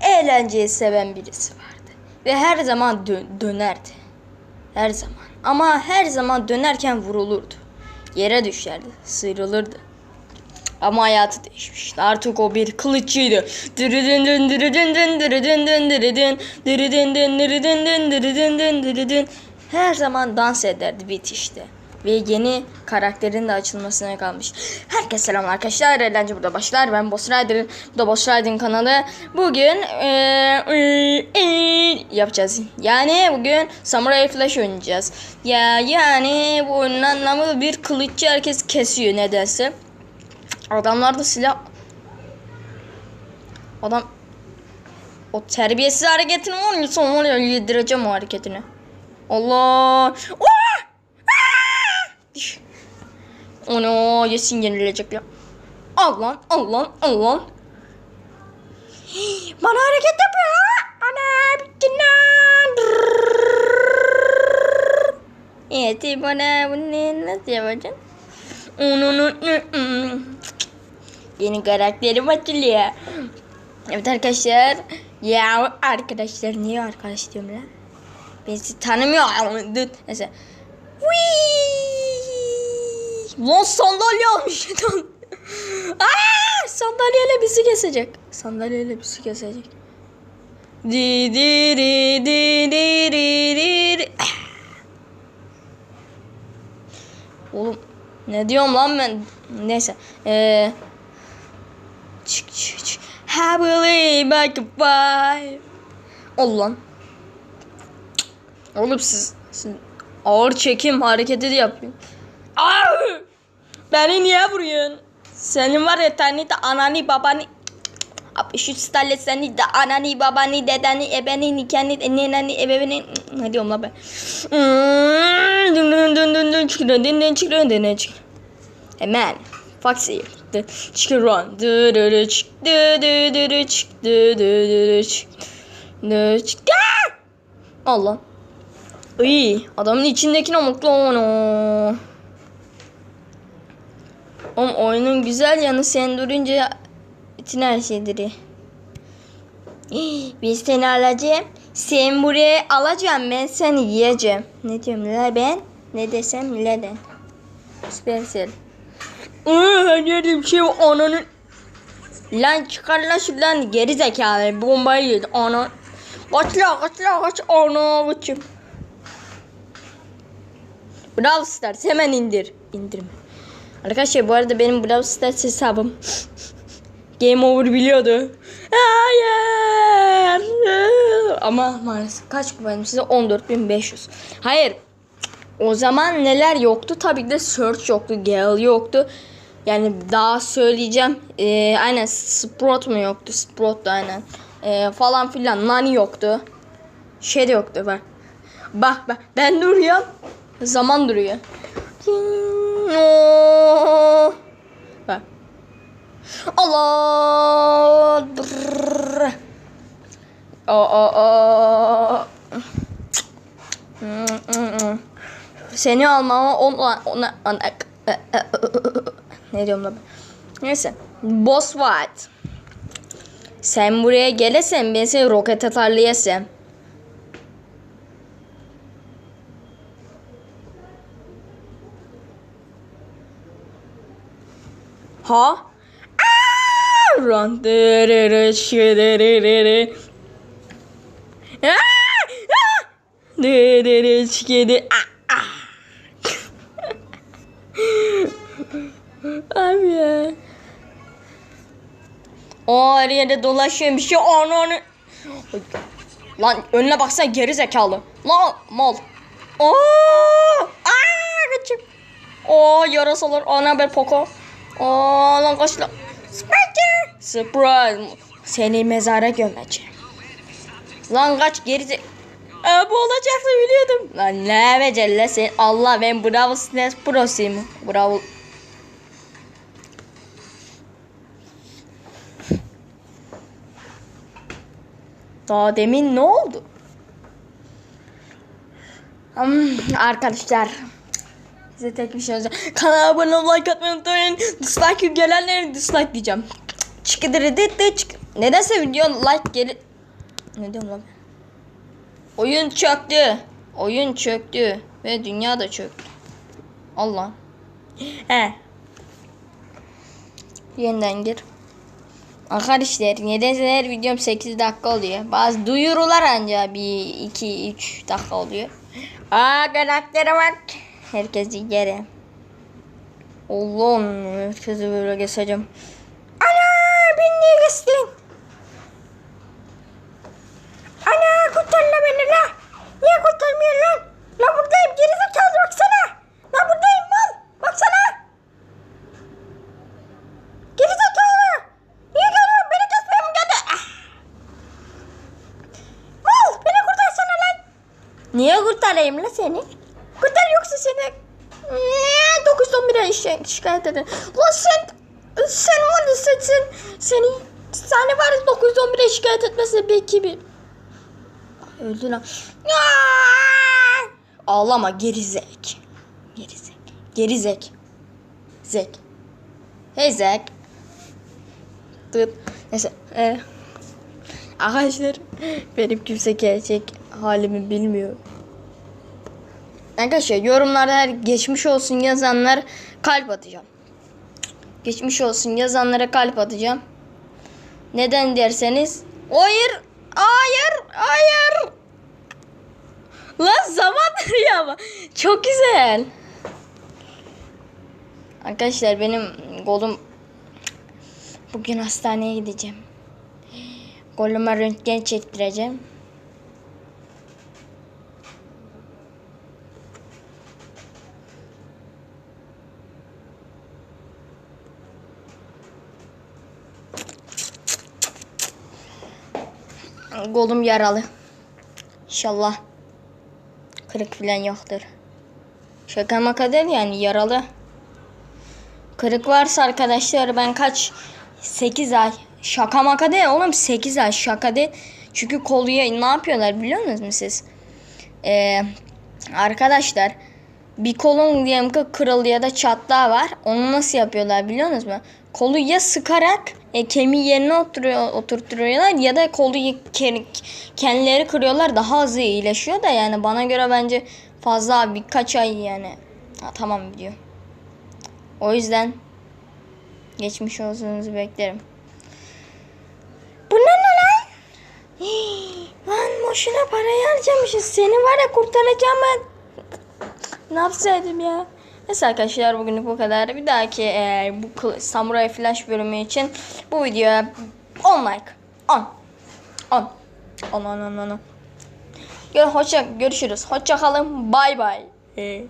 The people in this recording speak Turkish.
Eğlenceyi seven birisi vardı. Ve her zaman dö- dönerdi. Her zaman. Ama her zaman dönerken vurulurdu. Yere düşerdi. Sıyrılırdı. Ama hayatı değişmişti. Artık o bir kılıççıydı. Dırıdın dın dırıdın dın dırıdın dın dırıdın dırıdın dın dırıdın dın dırıdın dın dırıdın. Her zaman dans ederdi bitişte. Ve yeni karakterin de açılmasına kalmış. Herkese selam arkadaşlar. Eğlence burada başlar. Ben Boss Rider'ın. Bu da Boss Rider'ın kanalı. Bugün eee, eee, yapacağız. Yani bugün Samurai Flash oynayacağız. Ya yani bu oyunun anlamı bir kılıççı herkes kesiyor nedense. Adamlarda silah... Adam... O terbiyesiz hareketini var ya son var yedireceğim o hareketini. Allah! Aa! Aa! Diş. Ono yesin yenilecek ya. Al lan, al lan, al lan. Hii, Bana hareket yapıyor. Ana bitti lan. Evet bana bunu nasıl yapacaksın? Yeni karakterim açılıyor. Evet arkadaşlar. Ya arkadaşlar niye arkadaş diyorum lan? Ben sizi tanımıyorum. Neyse. Whee! Lan sandalye almış adam. Aa, sandalyeyle bizi kesecek. Sandalyeyle bizi kesecek. Di di di di di di di di. Oğlum ne diyorum lan ben? Neyse. Eee Çık çık çık. I believe I. Ol lan. Oğlum siz, siz ağır çekim hareketi de yapıyorsun. Aa! Beni niye vuruyorsun? Senin var ya tane de anani babani şu stalle seni de anani babani dedeni ebeni nikeni neneni ebeveni ne diyorum la ben dın dın dın dın dın çıkıyor dın dın çıkıyor dın dın çıkıyor hemen Foxy run dı dı dı çık dı dı dı dı çık dı dı dı dı çık dı çık! Allah İyi adamın içindekine mutlu onu Oğlum oyunun güzel yanı sen durunca bütün her şeydir ya. Biz seni alacağım. Sen buraya alacağım ben seni yiyeceğim. Ne diyorum la ben? Ne desem neden? Süpersel. Iıı dedim şey ananın. Lan çıkar lan şuradan geri zekalı bombayı yedi ana. Kaç la kaç la kaç ana kaçım. Brawl Stars hemen indir. İndirme. Arkadaşlar bu arada benim Brawl Stars hesabım Game Over biliyordu. Hayır. Ama maalesef kaç kupayım size 14.500. Hayır. O zaman neler yoktu? Tabii ki de search yoktu, Gale yoktu. Yani daha söyleyeceğim. Ee, aynen Sprout mu yoktu? Sprout da aynen. Ee, falan filan. Nani yoktu. Şey de yoktu bak. Bak bak ben duruyorum. Zaman duruyor. Bak. Allah. Aa, aa. Seni almama ona ona, ona ne diyorum lan? Neyse. Boss fight. Sen buraya gelesen ben seni roket atarlayasam. Ha? Aa! Run. Aa! Abi ya. O her yerde dolaşıyor bir şey ananı. Lan önüne baksana geri zekalı. Lan mal. Oo! Aa, kaçım. Oo yarasalar. Ana ben Poco. Oo lan kaç lan. Spider. Surprise. Seni mezara gömeceğim. Lan kaç geri. Aa, bu olacaktı biliyordum. Lan ne yapacağım lan sen? Allah ben Bravo Stars Pro'suyum. Bravo. Daha demin ne oldu? Hmm, arkadaşlar size tek bir şey olacak. Kanala abone ol, like atmayı unutmayın. Dislike gelenlere dislike diyeceğim. Çıkıdırı dit dit çık. Nedense video like geri... Ne diyorum lan? Oyun çöktü. Oyun çöktü. Ve dünya da çöktü. Allah. He. Yeniden gir. Arkadaşlar nedense her videom 8 dakika oluyor. Bazı duyurular anca bir 2 3 dakika oluyor. Aa karaktere bak. Herkesi yere. Allah'ım herkesi böyle keseceğim. Ana beni niye kestin? Ana kurtarla beni la. Niye kurtarmıyorsun lan? La buradayım gerizekalı baksana. La buradayım mal. Baksana. Gerizekalı. Niye geliyorsun? Beni kesmeye mi geldi? Ah. Mal beni kurtarsana lan. Niye kurtarayım la seni? Seni niye 911'e şi- şikayet ederim. Lan sen sen var ya sen, sen seni seni var ya 911'e şikayet etmese belki bir öldü lan. Ağlama gerizek. Gerizek. Gerizek. Zek. Hey Zek. Dur. Neyse. Ee, arkadaşlar benim kimse gerçek halimi bilmiyor. Arkadaşlar yorumlarda her geçmiş olsun yazanlar kalp atacağım. Geçmiş olsun yazanlara kalp atacağım. Neden derseniz hayır hayır hayır Lan zaman ya ama çok güzel. Arkadaşlar benim kolum bugün hastaneye gideceğim. Koluma röntgen çektireceğim. Kolum yaralı. İnşallah kırık falan yoktur. Şaka maka yani yaralı. Kırık varsa arkadaşlar ben kaç 8 ay şaka maka değil oğlum 8 ay şaka değil. Çünkü koluya ne yapıyorlar biliyor musunuz siz? Ee, arkadaşlar bir kolun diyelim ki kırıldı ya da çatlağı var. Onu nasıl yapıyorlar biliyor musunuz mu? Kolu ya sıkarak e, kemiği yerine oturuyor, oturtturuyorlar ya da kolu kendileri kırıyorlar daha hızlı iyileşiyor da yani bana göre bence fazla birkaç ay yani. Ha, tamam diyor. O yüzden geçmiş olsunuzu beklerim. Bu ne lan? Hii, Lan boşuna parayı harcamışız. Seni var ya kurtaracağım ben. Ne yapsaydım ya? Neyse arkadaşlar bugünlük bu kadar. Bir dahaki e, bu Samurai Flash bölümü için bu videoya 10 like. 10. 10. 10 10 10 10. Gör, hoşça görüşürüz. Hoşça kalın. Bay bay. E,